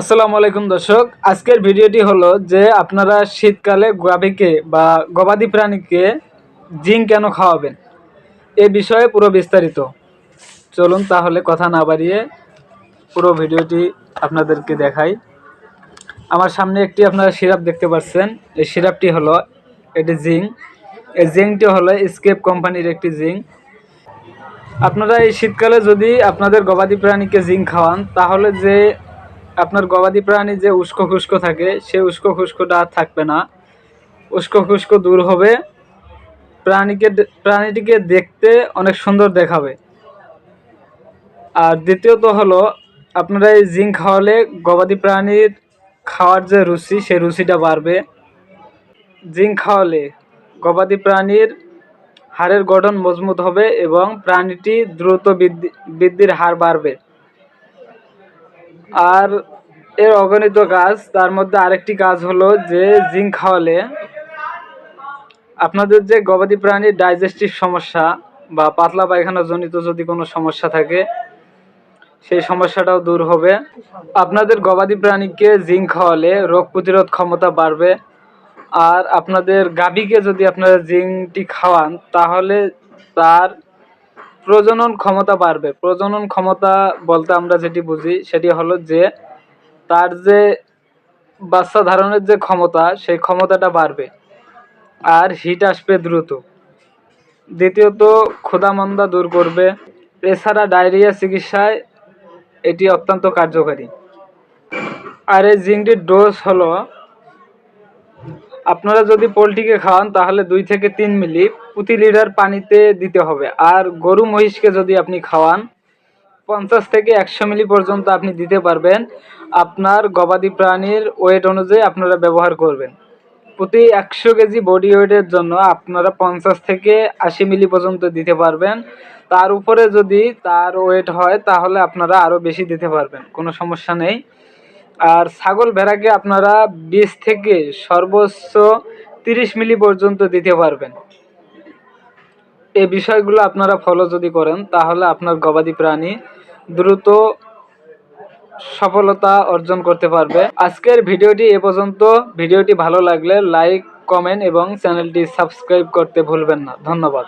আসসালামু আলাইকুম দর্শক। আজকের ভিডিওটি হলো যে আপনারা শীতকালে গাভীকে বা গবাদি প্রাণীকে জিঙ্ক কেন খাওয়াবেন? এ বিষয়ে পুরো বিস্তারিত। চলুন তাহলে কথা না বাড়িয়ে পুরো ভিডিওটি আপনাদেরকে দেখাই। আমার সামনে একটি আপনারা সিরাপ দেখতে পাচ্ছেন। এই সিরাপটি হলো এটি জিঙ্ক। এই জিঙ্কটি হলো স্কেপ কোম্পানির একটি জিঙ্ক। আপনারা এই শীতকালে যদি আপনাদের গবাদি প্রাণীকে জিঙ্ক খাওয়ান, তাহলে যে আপনার গবাদি প্রাণী যে উস্কো খুস্কো থাকে, সে উস্কো খুস্কোটা আর থাকবে না। উস্কো খুস্কো দূর হবে, প্রাণীকে প্রাণীটিকে দেখতে অনেক সুন্দর দেখাবে। আর দ্বিতীয়ত হলো, আপনারা এই জিঙ্ক খাওয়ালে গবাদি প্রাণীর খাওয়ার যে রুচি সে রুচিটা বাড়বে। জিঙ্ক খাওয়ালে গবাদি প্রাণীর হাড়ের গঠন মজবুত হবে এবং প্রাণীটি দ্রুত বৃদ্ধি বৃদ্ধির হার বাড়বে। আর এর অগণিত কাজ, তার মধ্যে আরেকটি কাজ হলো যে জিঙ্ক খাওয়ালে আপনাদের যে গবাদি প্রাণীর ডাইজেস্টিভ সমস্যা বা পাতলা পায়খানা জনিত যদি কোনো সমস্যা থাকে, সেই সমস্যাটাও দূর হবে। আপনাদের গবাদি প্রাণীকে জিঙ্ক খাওয়ালে রোগ প্রতিরোধ ক্ষমতা বাড়বে। আর আপনাদের গাভীকে যদি আপনারা জিঙ্কটি খাওয়ান, তাহলে তার প্রজনন ক্ষমতা বাড়বে। প্রজনন ক্ষমতা বলতে আমরা যেটি বুঝি, সেটি হলো যে তার যে বাচ্চা ধারণের যে ক্ষমতা, সেই ক্ষমতাটা বাড়বে। আর হিট আসবে দ্রুত। দ্বিতীয়ত, ক্ষুধামন্দা দূর করবে। এছাড়া ডায়রিয়া চিকিৎসায় এটি অত্যন্ত কার্যকারী। আর এই জিঙ্কটির ডোজ হলো আপনারা যদি পোলট্রিকে খাওয়ান, তাহলে দুই থেকে তিন মিলি প্রতি লিটার পানিতে দিতে হবে। আর গরু মহিষকে যদি আপনি খাওয়ান, পঞ্চাশ থেকে একশো মিলি পর্যন্ত আপনি দিতে পারবেন। আপনার গবাদি প্রাণীর ওয়েট অনুযায়ী আপনারা ব্যবহার করবেন। প্রতি একশো কেজি বডি ওয়েটের জন্য আপনারা পঞ্চাশ থেকে আশি মিলি পর্যন্ত দিতে পারবেন। তার উপরে যদি তার ওয়েট হয়, তাহলে আপনারা আরও বেশি দিতে পারবেন। কোনো সমস্যা নেই। আর ছাগল ভেড়াকে আপনারা বিশ থেকে সর্বোচ্চ তিরিশ মিলি পর্যন্ত দিতে পারবেন। এই বিষয়গুলো আপনারা ফলো যদি করেন, তাহলে আপনার গবাদি প্রাণী দ্রুত সফলতা অর্জন করতে পারবে। আজকের ভিডিওটি এ পর্যন্ত। ভিডিওটি ভালো লাগলে লাইক কমেন্ট এবং চ্যানেলটি সাবস্ক্রাইব করতে ভুলবেন না। ধন্যবাদ।